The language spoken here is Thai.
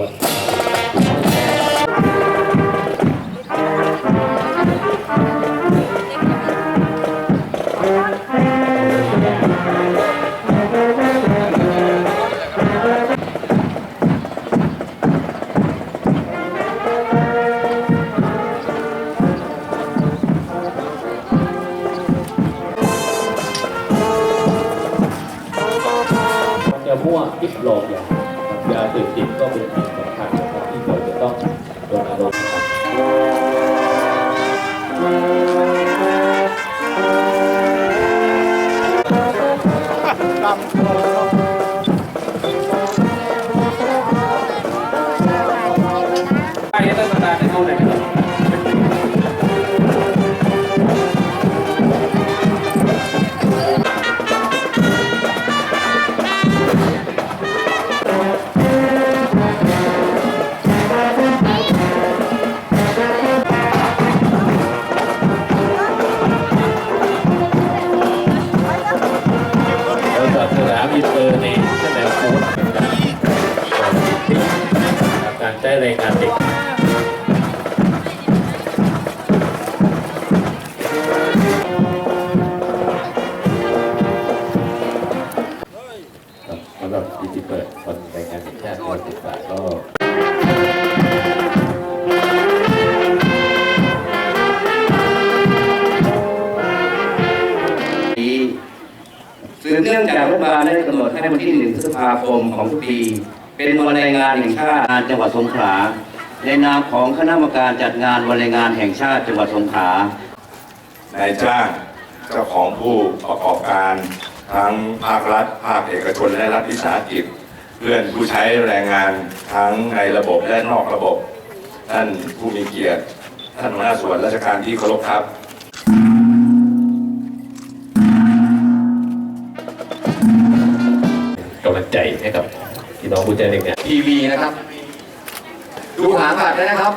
Mann. der Moor, ich. ย่างยาเสพติดก็เป็นสิ่งสำคัญนะครับที่เราจะต้องรณรงค์นะครับ ไปตั้งแต่ได้เท่าไหร่ครับ เรา ำหรับดิจิเปิดคนแรงงานแห่งชาติวัดสงขลาก็ดีสืบเนื่องจากรัฐบาลได้กำหนดให้วันที่1พฤษภาคมของทุกปี เป็นวันแรงงานแห่งชาติจังหวัดสงขลาในนามของคณะกรรมการจัดงานวันแรงงานแห่งชาติจังหวัดสงขลานายจ้างเจ้าของผู้ประกอบการ ทั้งภาครัฐ ภาคเอกชนและรัฐวิสาหกิจ เพื่อนผู้ใช้แรงงานทั้งในระบบและนอกระบบ ท่านผู้มีเกียรติ ท่านหัวหน้าส่วนราชการที่เคารพครับกำลังใจให้กับพี่น้องผู้ใช้แรงงานทีวีนะครับ ดูหางบัตรได้นะครับ